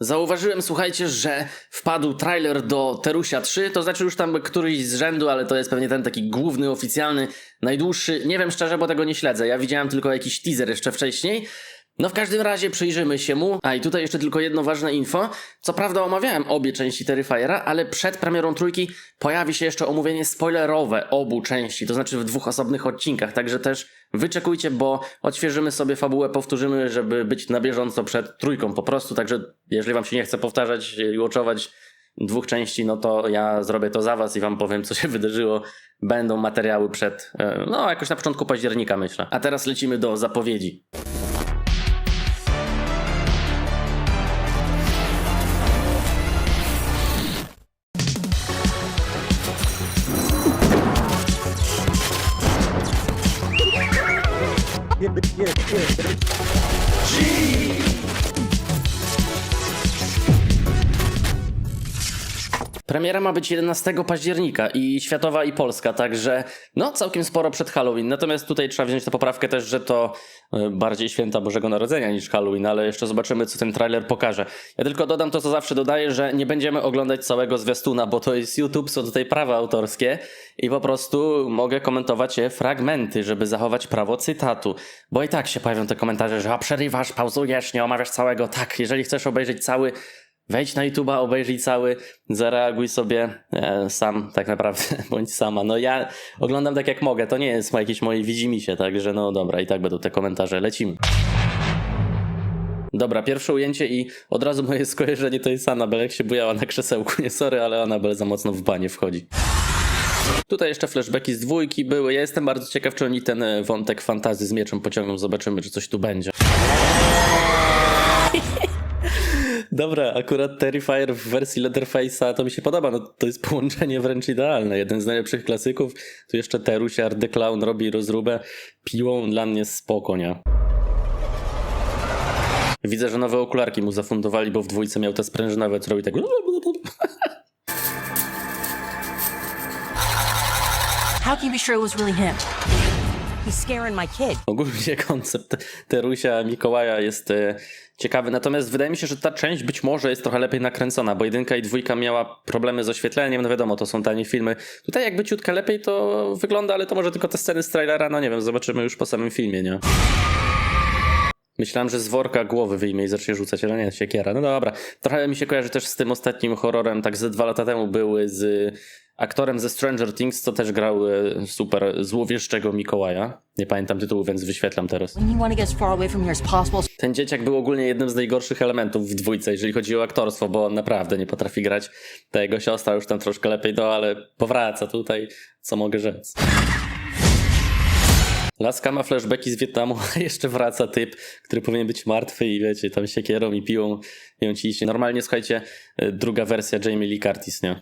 Zauważyłem, słuchajcie, że wpadł trailer do Terusia 3, to znaczy już tam któryś z rzędu, ale to jest pewnie ten taki główny, oficjalny, najdłuższy. Nie wiem szczerze, bo tego nie śledzę. Ja widziałem tylko jakiś teaser jeszcze wcześniej. No w każdym razie przyjrzymy się mu. A i tutaj jeszcze tylko jedno ważne info. Co prawda omawiałem obie części Terrifiera, ale przed premierą trójki pojawi się jeszcze omówienie spoilerowe obu części, to znaczy w dwóch osobnych odcinkach, także też wyczekujcie, bo odświeżymy sobie fabułę, powtórzymy, żeby być na bieżąco przed trójką po prostu, także jeżeli wam się nie chce powtarzać i watchować dwóch części, no to ja zrobię to za was i wam powiem, co się wydarzyło. Będą materiały przed, e, no jakoś na początku października myślę. A teraz lecimy do zapowiedzi. Premiera ma być 11 października i światowa i polska, także no całkiem sporo przed Halloween. Natomiast tutaj trzeba wziąć tę poprawkę też, że to e, bardziej święta Bożego Narodzenia niż Halloween, ale jeszcze zobaczymy, co ten trailer pokaże. Ja tylko dodam to, co zawsze dodaję, że nie będziemy oglądać całego zwiastuna, bo to jest YouTube, są tutaj prawa autorskie i po prostu mogę komentować je fragmenty, żeby zachować prawo cytatu. Bo i tak się pojawią te komentarze, że a przerywasz, pauzujesz, nie omawiasz całego. Tak, jeżeli chcesz obejrzeć cały Wejdź na YouTube'a, obejrzyj cały, zareaguj sobie e, sam tak naprawdę, bądź sama. No ja oglądam tak jak mogę, to nie jest jakieś moje widzimisię, także no dobra, i tak będą te komentarze, lecimy. Dobra, pierwsze ujęcie i od razu moje skojarzenie to jest Anabel, jak się bujała na krzesełku. Nie sorry, ale Anabel za mocno w banie wchodzi. Tutaj jeszcze flashbacki z dwójki były. Ja jestem bardzo ciekaw, czy oni ten e, wątek fantazy z mieczem pociągną. Zobaczymy, czy coś tu będzie. Dobra, akurat Terrifier w wersji Leatherface'a to mi się podoba, no to jest połączenie wręcz idealne, jeden z najlepszych klasyków, tu jeszcze Terusiar, The Clown robi rozróbę piłą, dla mnie spoko, nie? Widzę, że nowe okularki mu zafundowali, bo w dwójce miał te sprężynowe, co robi tak... How can you be sure it was really him? He's scaring my kid. Ogólnie koncept Terusia Mikołaja jest e, ciekawy, natomiast wydaje mi się, że ta część być może jest trochę lepiej nakręcona, bo jedynka i dwójka miała problemy z oświetleniem, no wiadomo, to są tanie filmy. Tutaj jakby ciutkę lepiej to wygląda, ale to może tylko te sceny z trailera, no nie wiem, zobaczymy już po samym filmie, nie? Myślałem, że z worka głowy wyjmie i zacznie rzucać, ale nie, siekiera. No dobra. Trochę mi się kojarzy też z tym ostatnim horrorem, tak ze dwa lata temu były z aktorem ze Stranger Things, co też grał e, super złowieszczego Mikołaja. Nie pamiętam tytułu, więc wyświetlam teraz. Ten dzieciak był ogólnie jednym z najgorszych elementów w dwójce, jeżeli chodzi o aktorstwo, bo on naprawdę nie potrafi grać. Ta jego siostra już tam troszkę lepiej, no ale powraca tutaj, co mogę rzec. Laska ma flashbacki z Wietnamu, a jeszcze wraca typ, który powinien być martwy i wiecie, tam siekierą i piłą ją ci iście. Normalnie, słuchajcie, y, druga wersja Jamie Lee Curtis, nie?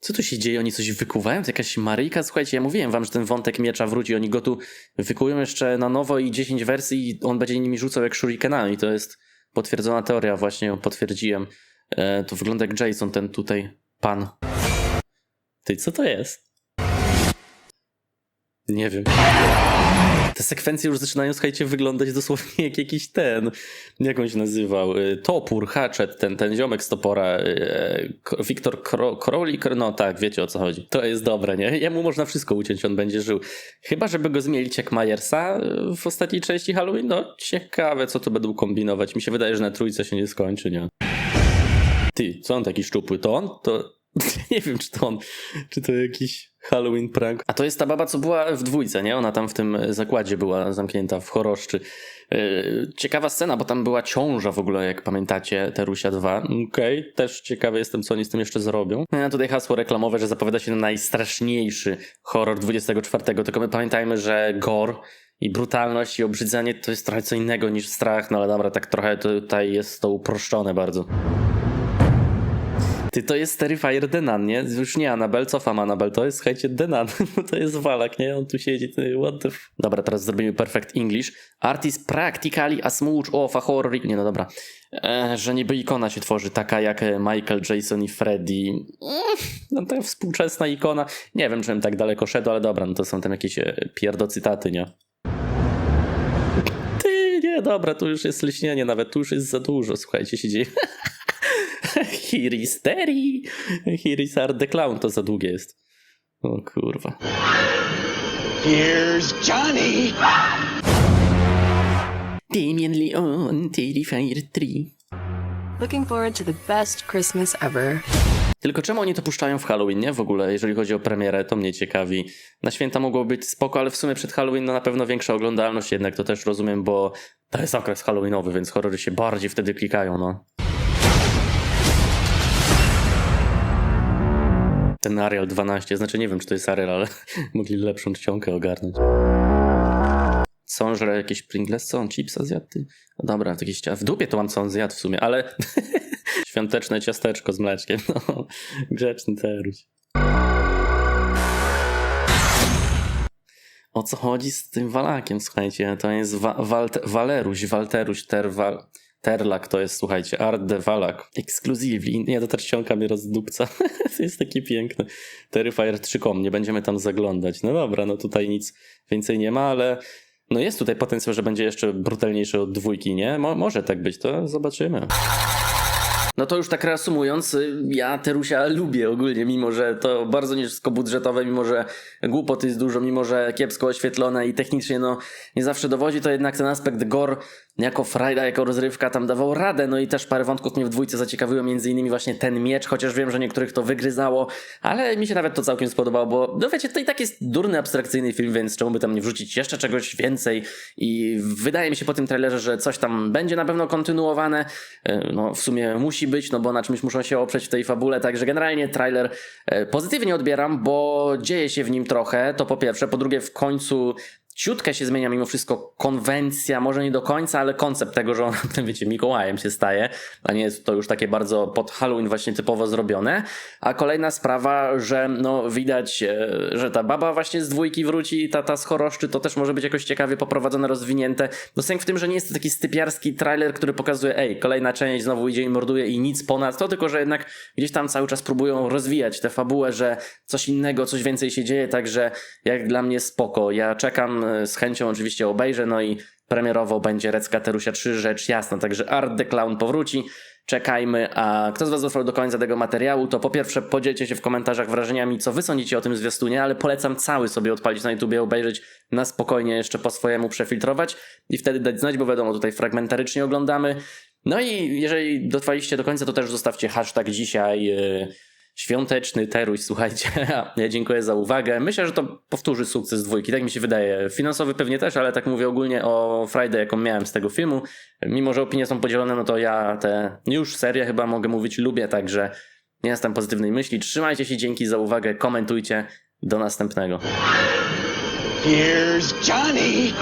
Co tu się dzieje? Oni coś wykuwają? To jakaś Maryjka? Słuchajcie, ja mówiłem wam, że ten wątek miecza wróci. Oni go tu wykują jeszcze na nowo i 10 wersji i on będzie nimi rzucał jak shurikenami. To jest potwierdzona teoria, właśnie ją potwierdziłem. E, to wygląda jak Jason, ten tutaj pan. Ty, co to jest? Nie wiem. Te sekwencje już zaczynają, słuchajcie, wyglądać dosłownie jak jakiś ten, jak on się nazywał, y, topór, hatchet, ten, ten ziomek z topora, y, K- Wiktor Kro- Crowley, no tak, wiecie o co chodzi. To jest dobre, nie? Jemu można wszystko uciąć, on będzie żył. Chyba, żeby go zmielić jak Myersa y, w ostatniej części Halloween, no ciekawe, co tu będą kombinować. Mi się wydaje, że na trójce się nie skończy, nie? Ty, co on taki szczupły? To on? To nie wiem, czy to on, czy to jakiś Halloween prank. A to jest ta baba, co była w dwójce, nie? Ona tam w tym zakładzie była zamknięta w choroszczy. Yy, Ciekawa scena, bo tam była ciąża w ogóle, jak pamiętacie, Terusia 2. Okej, też ciekawy jestem, co oni z tym jeszcze zrobią. No, A tutaj hasło reklamowe, że zapowiada się na najstraszniejszy horror 24, tylko my pamiętajmy, że gore i brutalność i obrzydzenie to jest trochę co innego niż strach, no ale dobra, tak trochę tutaj jest to uproszczone bardzo. Ty, to jest Terrifier Denan, nie? Już nie Anabel, cofam Anabel, to jest, słuchajcie, Denan, to jest Walak, nie? On tu siedzi, ty, what the f... Dobra, teraz zrobimy perfect English. Art is practically a smooch of a horror... Nie, no dobra. E, że niby ikona się tworzy, taka jak e, Michael, Jason i Freddy. Mm, No to współczesna ikona. Nie wiem, czym tak daleko szedł, ale dobra, no to są tam jakieś e, pierdocytaty, nie? Ty, Nie, dobra, tu już jest lśnienie nawet, tu już jest za dużo, słuchajcie, się dzieje. Here is Terry, here is Art the Clown, to za długie jest. O kurwa. Here's Johnny. Damien Leon, Terrifier 3. Looking forward to the best Christmas ever. Tylko czemu oni to puszczają w Halloween, nie? W ogóle, jeżeli chodzi o premierę, to mnie ciekawi. Na święta mogło być spoko, ale w sumie przed Halloween no na pewno większa oglądalność jednak, to też rozumiem, bo to jest okres Halloweenowy, więc horrory się bardziej wtedy klikają, no. Ten Ariel 12, znaczy nie wiem, czy to jest Ariel, ale mogli lepszą czcionkę ogarnąć. Co on żre jakieś Pringles? Co on chipsa zjadł? No dobra, jakieś cia- w dupie to mam co on zjadł w sumie, ale świąteczne ciasteczko z mleczkiem, no. Grzeczny teruś. O co chodzi z tym Walakiem, słuchajcie? To jest wa Walt Waleruś, Walteruś, Terwal... Terlak to jest, słuchajcie, Art de Valak. Exclusively. Nie, to ta czcionka mnie rozdupca. to jest takie piękne. Terrifier 3.com, nie będziemy tam zaglądać. No dobra, no tutaj nic więcej nie ma, ale no jest tutaj potencjał, że będzie jeszcze brutalniejszy od dwójki, nie? Mo może tak być, to zobaczymy. No to już tak reasumując, y, ja Terusia lubię ogólnie, mimo że to bardzo niskobudżetowe, mimo że głupot jest dużo, mimo że kiepsko oświetlone i technicznie no nie zawsze dowodzi, to jednak ten aspekt gore jako frajda, jako rozrywka tam dawał radę, no i też parę wątków mnie w dwójce zaciekawiło, między innymi właśnie ten miecz, chociaż wiem, że niektórych to wygryzało, ale mi się nawet to całkiem spodobało, bo no wiecie, to i tak jest durny, abstrakcyjny film, więc czemu by tam nie wrzucić jeszcze czegoś więcej? I wydaje mi się po tym trailerze, że coś tam będzie na pewno kontynuowane, E, no w sumie musi być, no bo na czymś muszą się oprzeć w tej fabule, także generalnie trailer e, pozytywnie odbieram, bo dzieje się w nim trochę, to po pierwsze, po drugie w końcu ciutkę się zmienia mimo wszystko konwencja, może nie do końca, ale koncept tego, że on, wiecie, Mikołajem się staje, a nie jest to już takie bardzo pod Halloween właśnie typowo zrobione. A kolejna sprawa, że no widać, e, że ta baba właśnie z dwójki wróci, ta, ta z choroszczy, to też może być jakoś ciekawie poprowadzone, rozwinięte. No sęk w tym, że nie jest to taki stypiarski trailer, który pokazuje, ej, kolejna część znowu idzie i morduje i nic ponad to, tylko że jednak gdzieś tam cały czas próbują rozwijać tę fabułę, że coś innego, coś więcej się dzieje, także jak dla mnie spoko. Ja czekam z chęcią oczywiście obejrzę, no i premierowo będzie Recka Terusia 3, rzecz jasna, także Art the Clown powróci. Czekajmy, a kto z Was dotrwał do końca tego materiału, to po pierwsze podzielcie się w komentarzach wrażeniami, co Wy sądzicie o tym zwiastunie, ale polecam cały sobie odpalić na YouTubie, obejrzeć na spokojnie, jeszcze po swojemu przefiltrować i wtedy dać znać, bo wiadomo, tutaj fragmentarycznie oglądamy. No i jeżeli dotrwaliście do końca, to też zostawcie hashtag dzisiaj yy, świąteczny teruś, słuchajcie. Dziękuję za uwagę. Myślę, że to powtórzy sukces dwójki, tak mi się wydaje. Finansowy pewnie też, ale tak mówię ogólnie o Friday, jaką miałem z tego filmu. Mimo, że opinie są podzielone, no to ja tę już serię chyba mogę mówić lubię, także nie jestem pozytywnej myśli. Trzymajcie się, dzięki za uwagę, komentujcie. Do następnego. Here's Johnny.